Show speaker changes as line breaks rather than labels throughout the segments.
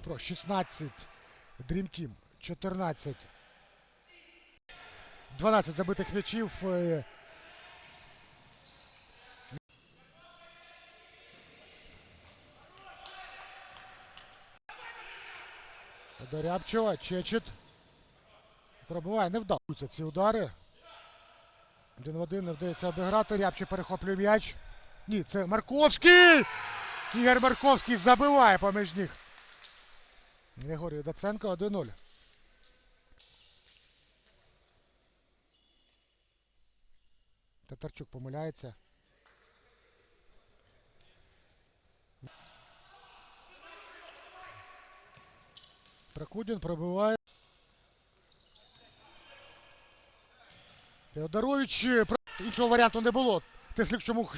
Дніпро 16. Dream Team 14. 12 забитих м'ячів. е, До Рябчева. Чечет. Пробиває. Не вдаються ці удари. Один в один не вдається обіграти. Рябче перехоплює м'яч. Ні, це Марковський! Ігор Марковський забиває поміж них. Григорій Доценко 1-0. Татарчук помиляється. Прокудін пробиває. Теодорович. Іншого варіанту не було. Теслік чому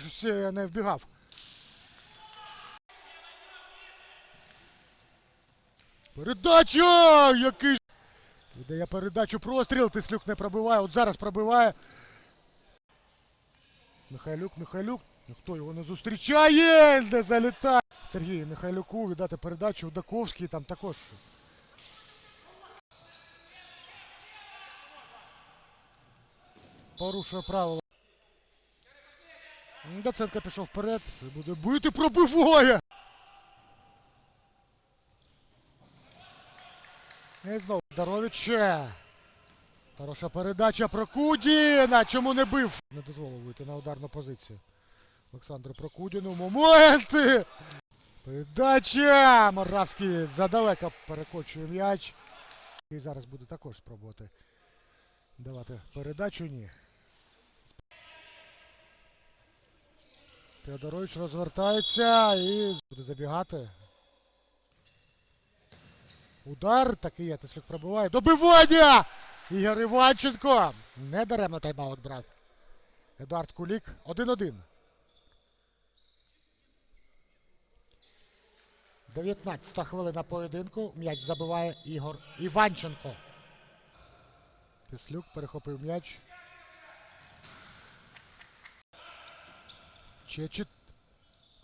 не вбігав. Передача! Який. Віддає передачу простріл. Тислюк не пробиває. От зараз пробиває. Михайлюк, Михайлюк. Ніхто його не зустрічає. Не залітає. Сергію Михайлюку віддати передачу. Удаковський там також. Порушує правила. Доценко пішов вперед. Буде бити, пробиває. І знову Здоровіче. Хороша передача Прокудіна. Чому не бив? Не дозволив вийти на ударну позицію. Олександру Прокудіну. Моменти! Передача! Моравський задалеко перекочує м'яч. І зараз буде також спробувати давати передачу. Ні. Теодорович розвертається і буде забігати. Удар такий є, Теслюк пробиває. Добивання! Ігор Іванченко! Не даремно тайм-аут брав. Едуард Кулік 1-1. 19 хвилина поєдинку. М'яч забиває Ігор Іванченко. Теслюк перехопив м'яч. Чечет.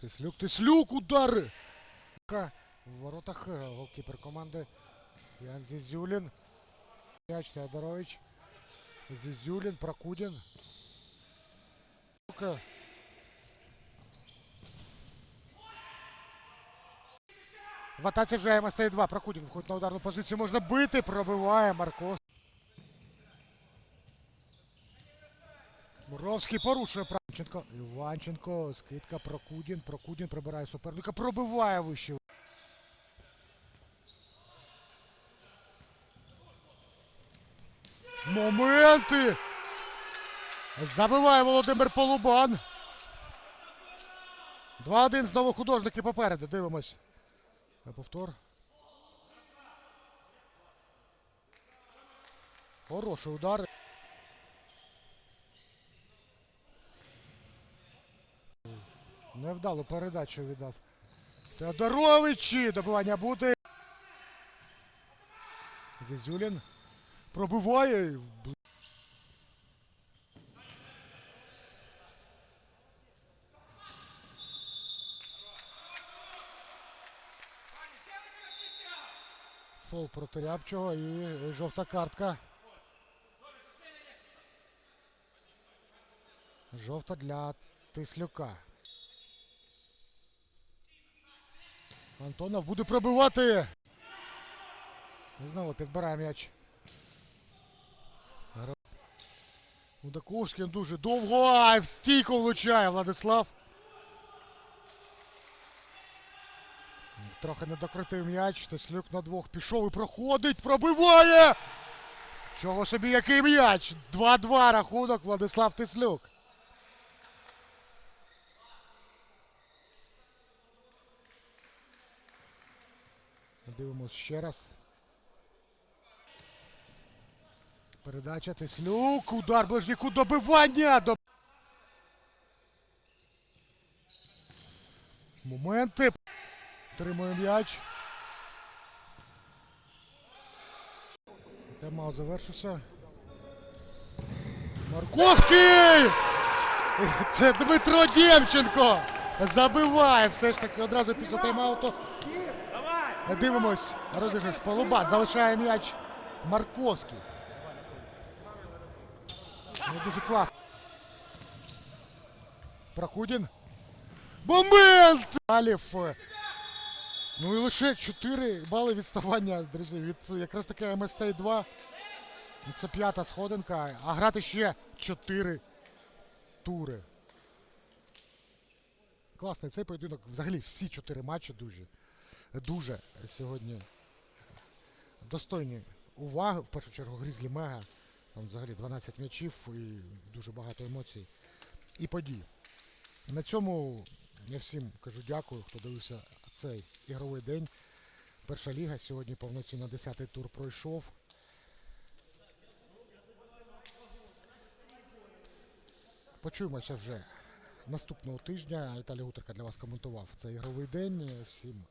Теслюк, Теслюк, удари! В воротах е, голкіпер команди Ян Зізюлін. М'яч Теодорович. Зізюлін, Прокудін. В атаці вже МСТ-2. Прокудін виходить на ударну позицію. Можна бити. Пробиває Маркос. Муровський порушує Правченко. Іванченко. Скидка Прокудін. Прокудін прибирає суперника. Пробиває вище. Моменти! Забиває Володимир Полубан. 2-1 знову художники попереду. Дивимось. Повтор. Хороший удар. Невдалу передачу віддав. Теодорович! Добивання буде. Зізюлін. Пробиває. Фол проти Рябчого і жовта картка. Жовта для Тислюка. Антонов буде пробивати. Знову підбирає м'яч. Удаковський дуже довго. Ай, в стійку влучає Владислав. Трохи не докритив м'яч. Теслюк на двох пішов і проходить. Пробиває! Чого собі який м'яч? 2-2 рахунок Владислав Теслюк. Дивимось ще раз. Передача Теслюк. Удар ближніку добивання. До... Моменти. Тримує м'яч. Тайм-аут завершився. Марковський! Це Дмитро Дємченко! Забиває все ж таки одразу після тайм-ауту. Дивимось. Розіграш Полубат. Залишає м'яч Марковський. Ну, дуже класно. Прокудін. Момент! Алів. Ну і лише 4 бали відставання, друзі, від якраз таки МСТ 2. І Це п'ята сходинка, а грати ще 4 тури. Класний цей поєдинок. Взагалі всі 4 матчі дуже, дуже сьогодні достойні уваги. В першу чергу Грізлі Мега. Там взагалі 12 м'ячів і дуже багато емоцій і подій. На цьому я всім кажу дякую, хто дивився цей ігровий день. Перша ліга сьогодні повноцінно 10-й тур пройшов. Почуємося вже наступного тижня. Віталій Гутерка для вас коментував цей ігровий день. Всім